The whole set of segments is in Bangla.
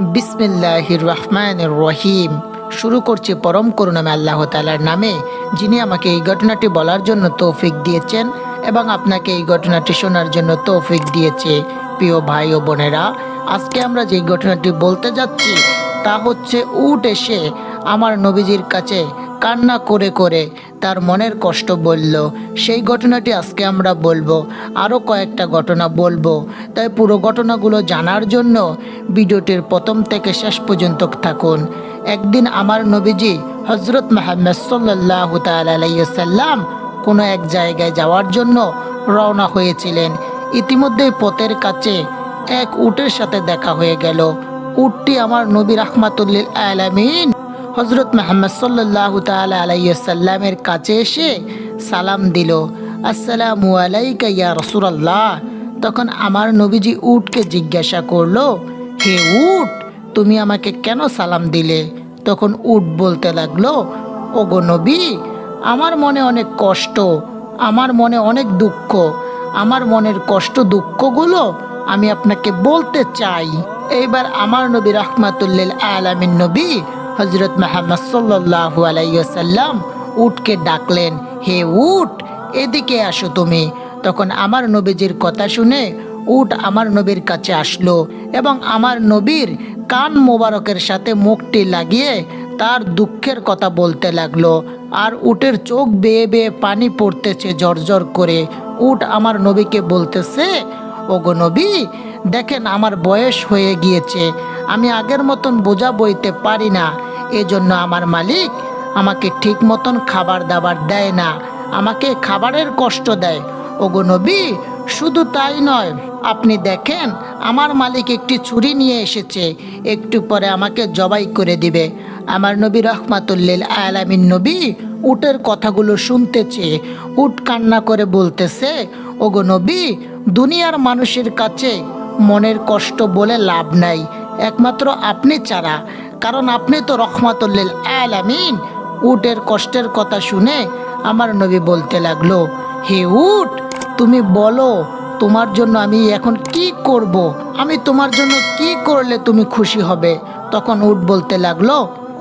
বিসমিল্লাহির রহমানের রহিম। শুরু করছি পরম করুণামে আল্লাহ তালার নামে, যিনি আমাকে এই ঘটনাটি বলার জন্য তৌফিক দিয়েছেন এবং আপনাকে এই ঘটনাটি শোনার জন্য তৌফিক দিয়েছে। প্রিয় ভাই ও বোনেরা, আজকে আমরা যে ঘটনাটি বলতে যাচ্ছি তা হচ্ছে উট এসে আমার নবীজির কাছে কান্না করে করে তার মনের কষ্ট বলল, সেই ঘটনাটি আজকে আমরা বলব আরও কয়েকটা ঘটনা বলব। তাই পুরো ঘটনাগুলো জানার জন্য ভিডিওটির প্রথম থেকে শেষ পর্যন্ত থাকুন। একদিন আমার নবীজি হজরত মাহমদ সাল্লাহ তালাইসাল্লাম কোনো এক জায়গায় যাওয়ার জন্য রওনা হয়েছিলেন। ইতিমধ্যেই পথের কাছে এক উটের সাথে দেখা হয়ে গেল। উটটি আমার নবী রহমাতুল্লিল আলামিন হজরত মোহাম্মদ সাল্লাহ তালা আলাইসাল্লামের কাছে এসে সালাম দিল, আসসালামু আলাইকা রসুলাল্লাহ। তখন আমার নবীজি উটকে জিজ্ঞাসা করল, হে উট, তুমি আমাকে কেন সালাম দিলে? তখন উট বলতে লাগল, ওগো নবী, আমার মনে অনেক কষ্ট, আমার মনে অনেক দুঃখ, আমার মনের কষ্ট দুঃখগুলো আমি আপনাকে বলতে চাই। এইবার আমার নবী রহমাতুল্লিল আলামিন নবী হজরত মাহমদ সাল্লাহ আলাইসাল্লাম উটকে ডাকলেন, হে উট, এদিকে আসো তুমি। তখন আমার নবীজির কথা শুনে উট আমার নবীর কাছে আসলো এবং আমার নবীর কান মোবারকের সাথে মুখটি লাগিয়ে তার দুঃখের কথা বলতে লাগল। আর উটের চোখ বেয়ে বেয়ে পানি পড়তেছে জর্জর করে। উট আমার নবীকে বলতেছে, ওগো নবী, দেখেন আমার বয়স হয়ে গিয়েছে। আমি আগের মতন বোঝা বইতে পারি না। এজন্য আমার মালিক আমাকে ঠিক মতন খাবার দাবার দেয় না, আমাকে খাবারের কষ্ট দেয়। ওগো নবী, শুধু তাই নয়, আপনি দেখেন, আমার মালিক একটি ছুরি নিয়ে এসেছে, একটু পরে আমাকে জবাই করে দিবে। আমার নবী রহমাতুল্লিল আলামিন নবী উটের কথাগুলো শুনতেছে, উট কান্না করে বলতেছে, ওগো নবী, দুনিয়ার মানুষের কাছে মনের কষ্ট বলে লাভ নাই, একমাত্র আপনি ছাড়া। কারণ আপনি তো রহমাতুল্লিল আলামিন, উটের কষ্টের কথা শুনে আমার নবী বলতে লাগল, হে উট, তুমি বলো, তোমার জন্য আমি এখন কি করব। আমি তোমার জন্য কি করলে তুমি খুশি হবে? তখন উট বলতে লাগল,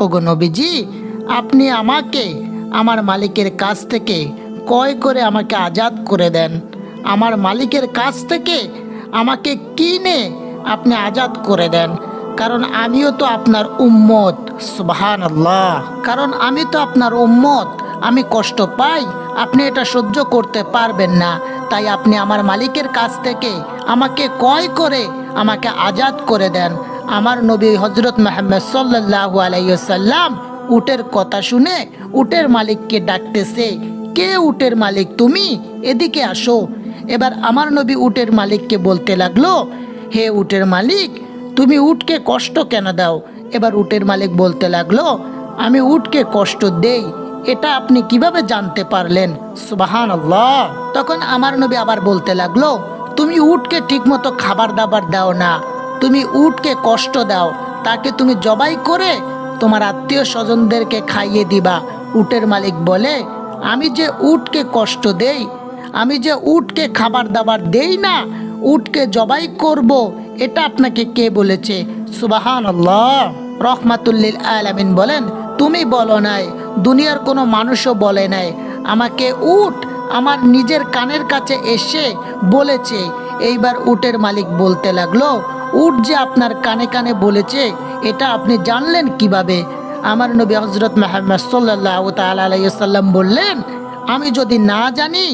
ওগো নবীজি, আপনি আমাকে, আমার মালিকের কাছ থেকে কয় করে আমাকে আজাদ করে দেন। আমার মালিকের কাছ থেকে আমাকে কিনে আপনি আজাদ করে দেন। কারণ আমিও তো আপনার উম্মত সুবহান আল্লাহ কারণ আমি তো আপনার উম্মত, আমি কষ্ট পাই, আপনি এটা সহ্য করতে পারবেন না। তাই আপনি আমার মালিকের কাছ থেকে আমাকে কয় করে আমাকে আজাদ করে দেন। আমার নবী হজরত মাহমদ সাল্লাহ আলাইসাল্লাম উটের কথা শুনে উটের মালিককে ডাকতেছে, কে উটের মালিক তুমি? এদিকে আসো। এবার আমার নবী উটের মালিককে বলতে লাগল, হে উটের মালিক তুমি উটকে কষ্ট কেন দাও? এবার উটের মালিক বলতে লাগল, আমি উটকে কষ্ট দেই, এটা আপনি কীভাবে জানতে পারলেন? সুবাহান তখন আমার নবী আবার বলতে লাগল, তুমি উটকে ঠিকমতো খাবার দাবার দাও না। তুমি উটকে কষ্ট দাও। তাকে তুমি জবাই করে তোমার আত্মীয় স্বজনদেরকে খাইয়ে দিবা। উটের মালিক বলে, আমি যে উটকে কষ্ট দেই, আমি যে উটকে খাবার দাবার দেই না উটকে জবাই করব, এটা আপনাকে কে বলেছে? সুবাহান আল্লাহ রহমাতুল্লিল আলামিন বলেন, তুমি বলো নাই, দুনিয়ার কোনো মানুষও বলে নাই। আমাকে উট আমার নিজের কানের কাছে এসে বলেছে, এইবার উটের মালিক বলতে লাগল, উট যে আপনার কানে কানে বলেছে, এটা আপনি জানলেন কীভাবে? আমার নবী হজরত মাহমদ সাল্লাহ তাল্লাম বললেন, আমি যদি না জানি,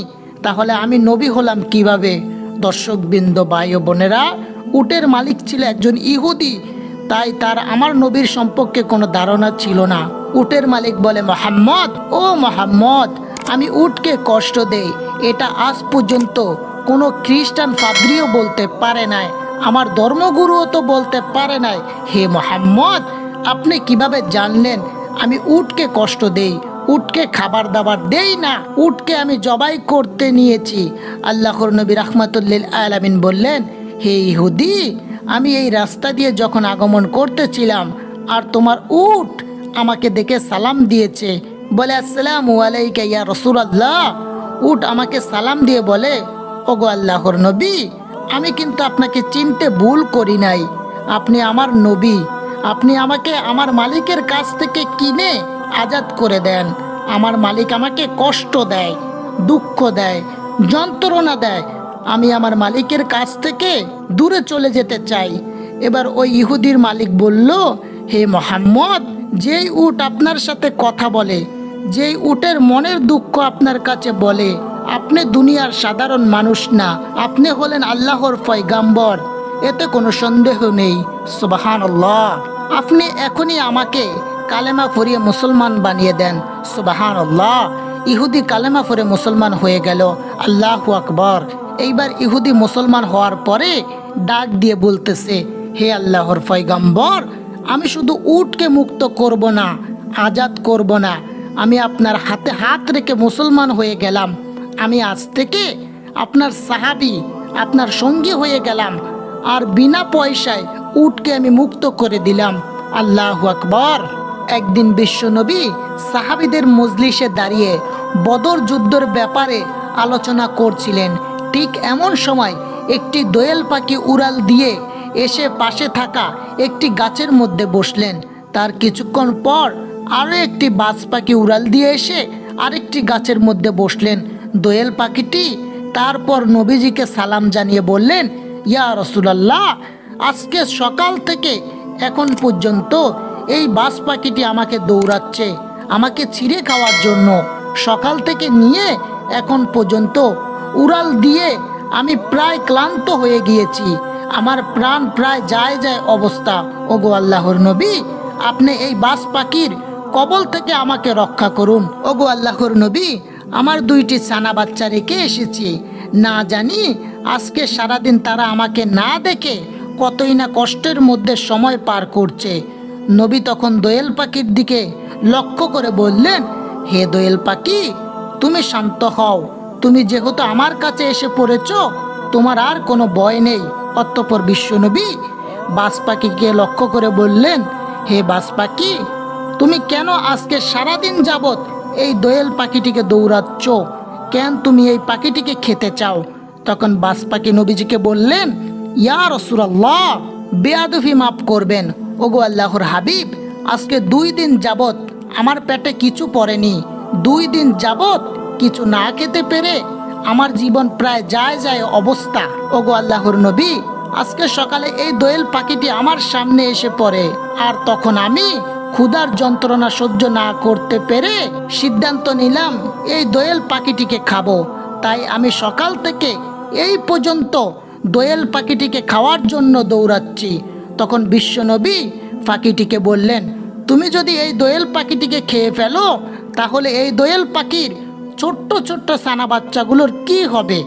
তাহলে আমি নবী হলাম কীভাবে? দর্শকবৃন্দ, ভাই ও বোনেরা, উটের মালিক ছিল একজন ইহুদি, তাই তার আমার নবীর সম্পর্কে কোনো ধারণা ছিল না। উটের মালিক বলে, মোহাম্মদ, ও মোহাম্মদ, আমি উটকে কষ্ট দেই। এটা আজ পর্যন্ত কোনো খ্রিস্টান পাদ্রিও বলতে পারে নাই। আমার ধর্মগুরুও তো বলতে পারে নাই। হে মোহাম্মদ, আপনি কীভাবে জানলেন আমি উটকে কষ্ট দেই? উটকে খাবার দাবার দেই না। উটকে আমি জবাই করতে নিয়েছি। আল্লাহর নবী রহমাতুল্লিল আলামিন বললেন, হে ইহুদি, আমি এই রাস্তা দিয়ে যখন আগমন করতেছিলাম, আর তোমার উট আমাকে দেখে সালাম দিয়েছে। বলে, আসসালাম আলাইকা ইয়া রসুল আল্লাহ উট আমাকে সালাম দিয়ে বলে, ওগো আল্লাহর নবী, আমি কিন্তু আপনাকে চিনতে ভুল করি নাই। আপনি আমার নবী। আপনি আমাকে আমার মালিকের কাছ থেকে কিনে আজাদ করে দেন। আমার মালিক আমাকে কষ্ট দেয়, দুঃখ দেয়, যন্ত্রণা দেয়। আমি আমার মালিকের কাছ থেকে দূরে চলে যেতে চাই। এবার ওই ইহুদির মালিক বলল, হে মোহাম্মদ, যেই উট আপনার সাথে কথা বলে, যেই উটের মনের দুঃখ আপনার কাছে বলে, আপনি দুনিয়ার সাধারণ মানুষ না, আপনি হলেন আল্লাহর ফয়গাম্বর এতে কোনো সন্দেহ নেই। সুবাহান আপনি এখনই আমাকে কালেমা ফরিয়ে মুসলমান বানিয়ে দেন। সুবাহান ইহুদি কালেমা ফরে মুসলমান হয়ে গেল। আল্লাহ আকবর। এইবার ইহুদি মুসলমান হওয়ার পরে ডাক দিয়ে বলতেছে, হে আল্লাহর ফয়গাম্বর আমি শুধু উটকে মুক্ত করব না, আজাদ করব না। আমি আপনার হাতে হাত রেখে মুসলমান হয়ে গেলাম। আমি আজ থেকে আপনার সাহাবি, আপনার সঙ্গী হয়ে গেলাম। আর বিনা পয়সায় উটকে আমি মুক্ত করে দিলাম। আল্লাহ আকবর। একদিন বিশ্বনবী সাহাবিদের মজলিসে দাঁড়িয়ে বদর যুদ্ধের ব্যাপারে আলোচনা করছিলেন। ঠিক এমন সময় একটি দোয়েল পাখি উড়াল দিয়ে এসে পাশে থাকা একটি গাছের মধ্যে বসলেন। তার কিছুক্ষণ পর আরও একটি বাজ পাখি উড়াল দিয়ে এসে আরেকটি গাছের মধ্যে বসলেন। দোয়েল পাখিটি তারপর নবীজিকে সালাম জানিয়ে বললেন, ইয়া রসুলাল্লাহ, আজকে সকাল থেকে এখন পর্যন্ত এই বাস পাখিটি আমাকে দৌড়াচ্ছে, আমাকে ছিঁড়ে খাওয়ার জন্য। সকাল থেকে নিয়ে এখন পর্যন্ত উড়াল দিয়ে আমি প্রায় ক্লান্ত হয়ে গিয়েছি। আমার প্রাণ প্রায় যায় যায় অবস্থা। ওগো আল্লাহর নবী, আপনি এই বাস পাখির কবল থেকে আমাকে রক্ষা করুন। ওগো আল্লাহর নবী, আমার দুইটি সানা বাচ্চা রেখে এসেছি। না জানি আজকে সারাদিন তারা আমাকে না দেখে কতই না কষ্টের মধ্যে সময় পার করছে। নবী তখন দোয়েল পাখির দিকে লক্ষ্য করে বললেন, হে দোয়েল পাখি, তুমি শান্ত হও। তুমি যেহেতু আমার কাছে এসে পড়েছ, তোমার আর কোনো ভয় নেই। অতঃপর বিশ্বনবী বাস পাখিকে লক্ষ্য করে বললেন, হে বাস পাখি তুমি কেন আজকে সারাদিন যাবত এই দোয়েল পাখিটিকে দৌড়াচ্ছ? কেন তুমি এই পাখিটিকে খেতে চাও? তখন বাস পাখি নবীজিকে বললেন, ইয়া রসুরাল্লাহ বেয়াদফি মাফ করবেন। ওগো আল্লাহর হাবিব, আজকে দুই দিন যাবত আমার পেটে কিছু পড়েনি। দুই দিন যাবত কিছু না খেতে পেরে আমার জীবন প্রায় যায় যায় অবস্থা। ওগো আল্লাহর নবী, আজকে সকালে এই দোয়েল পাখিটি আমার সামনে এসে পড়ে। আর তখন আমি ক্ষুধার যন্ত্রণা সহ্য না করতে পেরে সিদ্ধান্ত নিলাম, এই দোয়েল পাখিটিকে খাব। তাই আমি সকাল থেকে এই পর্যন্ত দোয়েল পাখিটিকে খাওয়ার জন্য দৌড়াচ্ছি। তখন বিশ্বনবী পাখিটিকে বললেন, তুমি যদি এই দোয়েল পাখিটিকে খেয়ে ফেলো, তাহলে এই দোয়েল পাখির ছোট্ট ছোট্ট সানা বাচ্চাগুলোর কি হবে?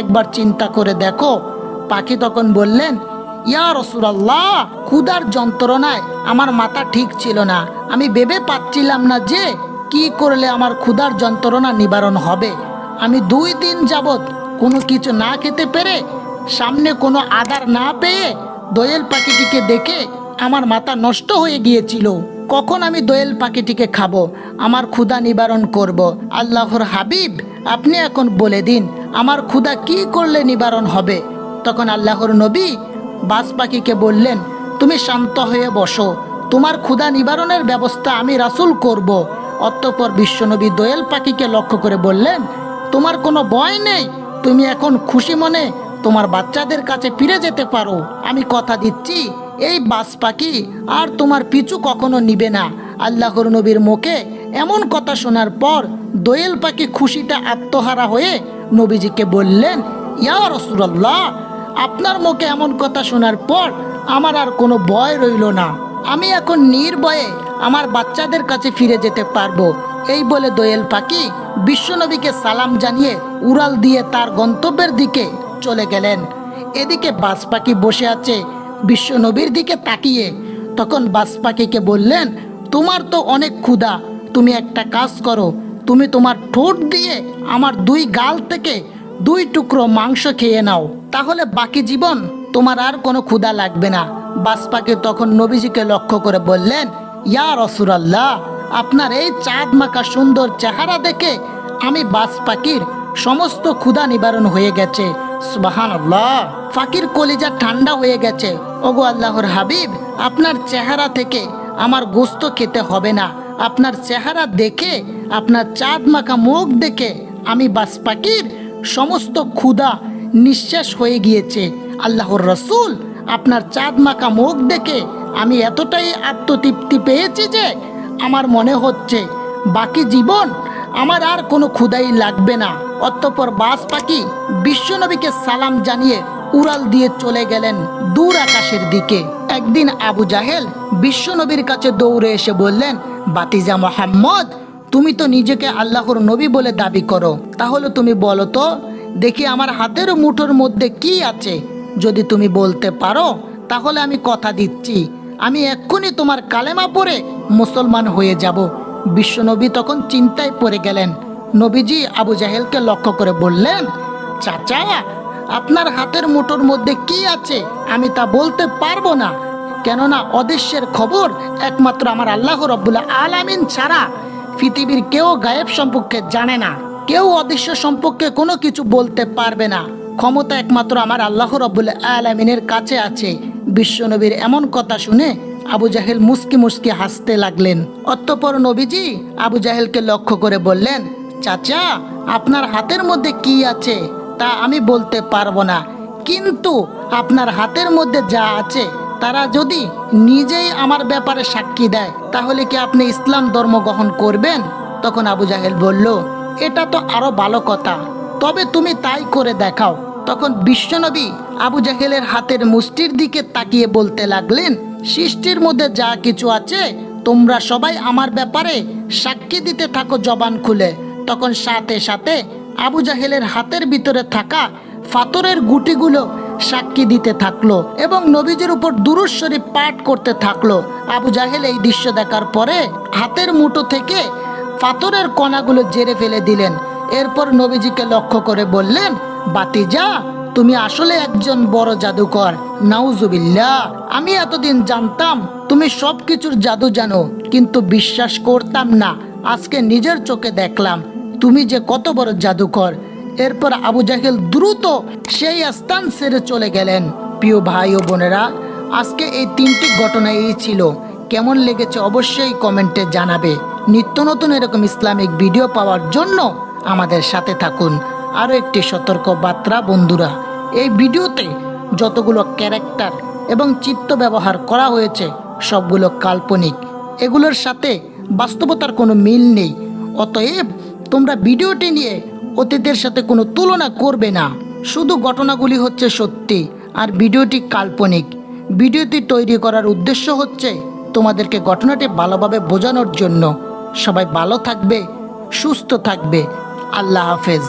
একবার চিন্তা করে দেখো। পাখি তখন বললেন, ইয়া রসুলাল্লাহ, ক্ষুধার যন্ত্রণায় আমার মাথা ঠিক ছিল না। আমি ভেবে পাচ্ছিলাম না যে কি করলে আমার ক্ষুধার যন্ত্রণা নিবারণ হবে। আমি দুই দিন যাবত কোনো কিছু না খেতে পেরে সামনে কোনো আধার না পেয়ে দোয়েল পাখিটিকে দেখে আমার মাথা নষ্ট হয়ে গিয়েছিল। কখন আমি দোয়েল পাখিটিকে খাব? আমার ক্ষুধা নিবারণ করব। আল্লাহর হাবিব, আপনি এখন বলে দিন, আমার ক্ষুধা কি করলে নিবারণ হবে? তখন আল্লাহর নবী বাস পাখিকে বললেন, তুমি শান্ত হয়ে বসো। তোমার ক্ষুধা নিবারণের ব্যবস্থা আমি রাসুল করব। অতঃপর বিশ্বনবী দোয়েল পাখিকে লক্ষ্য করে বললেন, তোমার কোনো ভয় নেই? তুমি এখন খুশি মনে তোমার বাচ্চাদের কাছে ফিরে যেতে পারো। আমি কথা দিচ্ছি, এই বাস পাখি আর তোমার পিছু কখনো নিবে না। আল্লাহর নবীর মুখে এমন কথা শোনার পর দোয়েল পাখি খুশিতে আত্মহারা হয়ে নবীজিকে বললেন, ইয়া রসুল্লাহ আপনার মুখে এমন কথা শোনার পর আমার আর কোনো ভয় রইল না। আমি এখন নির্ভয়ে আমার বাচ্চাদের কাছে ফিরে যেতে পারব। এই বলে দোয়েল পাখি বিশ্বনবীকে সালাম জানিয়ে উড়াল দিয়ে তার গন্তব্যের দিকে চলে গেলেন। এদিকে বাজ পাখি বসে আছে বিশ্বনবীর দিকে তাকিয়ে। তখন বাজ পাখিকে বললেন, তোমার তো অনেক ক্ষুধা। তুমি একটা কাজ করো। তুমি তোমার ঠোঁট দিয়ে আমার দুই গাল থেকে দুই টুকরো মাংস খেয়ে নাও। তাহলে বাকি জীবন তোমার আর কোনো ক্ষুধা লাগবে না। বাজ পাখি তখন নবীজিকে লক্ষ্য করে বললেন, ইয়া রসুরাল্লাহ আপনার এই চাঁদ মাখা সুন্দর চেহারা দেখে আমি বাজ পাখির সমস্ত ক্ষুধা নিবারণ হয়ে গেছে। সুবাহান ফাকির কলিজা ঠান্ডা হয়ে গেছে। ওগো আল্লাহর হাবিব, আপনার চেহারা থেকে আমার গোস্ত খেতে হবে না। আপনার চেহারা দেখে, আপনার চাঁদ মাখা মুখ দেখে আমি বাস পাখির সমস্ত ক্ষুধা নিঃশ্বাস হয়ে গিয়েছে। আল্লাহর রসুল, আপনার চাঁদ মাখা মুখ দেখে আমি এতটাই আত্মতৃপ্তি পেয়েছি যে আমার মনে হচ্ছে বাকি জীবন আমার আর কোনো ক্ষুদাই লাগবে না। অতঃপর বাস পাখি বিশ্বনবীকে সালাম জানিয়ে উড়াল দিয়ে চলে গেলেন দূর আকাশের দিকে। একদিন আবু জাহেল বিশ্বনবীর কাছে দৌড়ে এসে বললেন, বাতিজা মোহাম্মদ, তুমি তো নিজেকে আল্লাহর নবী বলে দাবি করো। তাহলে তুমি বলো তো, দেখি আমার হাতের মুঠোর মধ্যে কি আছে? যদি তুমি বলতে পারো, তাহলে আমি কথা দিচ্ছি। আমি এক্ষুনি তোমার কালেমা পরে মুসলমান হয়ে যাব। বিশ্বনবী তখন চিন্তায় পড়ে গেলেন। নবীজি আবু জাহেলকে লক্ষ্য করে বললেন, চাচা, আপনার হাতের মুঠোর মধ্যে কি আছে? আমি তা বলতে পারব না। কেননা অদৃশ্যের খবর একমাত্র আমার আল্লাহ রব্বুল্লাহ আলামিন ছাড়া। পৃথিবীর কেউ গায়েব সম্পর্কে জানে না। কেউ অদৃশ্য সম্পর্কে কোনো কিছু বলতে পারবে না। ক্ষমতা একমাত্র আমার আল্লাহ রব্বুল্লাহ আলামিনের কাছে আছে। বিশ্বনবীর এমন কথা শুনে আবু জাহেল মুস্কি মুস্কি হাসতে লাগলেন। অতঃপর নবীজি আবু জাহেলকে লক্ষ্য করে বললেন চাচা, আপনার হাতের মধ্যে কি আছে তা আমি বলতে পারব না। কিন্তু আপনার হাতের মধ্যে যা আছে, তারা যদি নিজেই আমার ব্যাপারে সাক্ষী দেয়, তাহলে কি আপনি ইসলাম ধর্ম গ্রহণ করবেন? তখন আবু জাহেল বলল, এটা তো আরও ভালো কথা। তবে তুমি তাই করে দেখাও। তখন বিশ্বনবী আবু জাহেলের হাতের মুষ্টির দিকে তাকিয়ে বলতে লাগলেন, সৃষ্টির মধ্যে যা কিছু আছে, তোমরা সবাই আমার ব্যাপারে সাক্ষী দিতে থাকো জবান খুলে। তখন সাথে সাথে আবু জাহেলের হাতের ভিতরে থাকা ফাতরের গুটিগুলো সাক্ষী দিতে থাকল এবং নবীজের উপর দুরুজ শরীফ পাঠ করতে থাকল। আবু জাহেল এই দৃশ্য দেখার পরে হাতের মুঠো থেকে ফাতরের কণাগুলো জেরে ফেলে দিলেন। এরপর নবীজিকে লক্ষ্য করে বললেন, বাতিজা, তুমি আসলে একজন বড় জাদুকর। নাউজুবিল্লাহ, আমি এতদিন জানতাম তুমি সব কিছুর জাদু জানো, কিন্তু বিশ্বাস করতাম না। আজকে নিজের চোখে দেখলাম। তুমি যে কত বড় জাদুকর। এরপর আবু জাহেল দ্রুত সেই স্থান ছেড়ে চলে গেলেন। প্রিয় ভাই ও বোনেরা, আজকে এই তিনটি ঘটনা এই ছিল। কেমন লেগেছে অবশ্যই কমেন্টে জানাবে। নিত্য নতুন এরকম ইসলামিক ভিডিও পাওয়ার জন্য আমাদের সাথে থাকুন। আরও একটি সতর্ক বার্তা, বন্ধুরা, এই ভিডিওতে যতগুলো ক্যারেক্টার এবং চিত্ত ব্যবহার করা হয়েছে, সবগুলো কাল্পনিক। এগুলোর সাথে বাস্তবতার কোনো মিল নেই। অতএব তোমরা ভিডিওটি নিয়ে অতীতের সাথে কোনো তুলনা করবে না। শুধু ঘটনাগুলি হচ্ছে সত্যি আর ভিডিওটি কাল্পনিক। ভিডিওটি তৈরি করার উদ্দেশ্য হচ্ছে তোমাদেরকে ঘটনাটি ভালোভাবে বোঝানোর জন্য। সবাই ভালো থাকবে, সুস্থ থাকবে। আল্লাহ হাফেজ।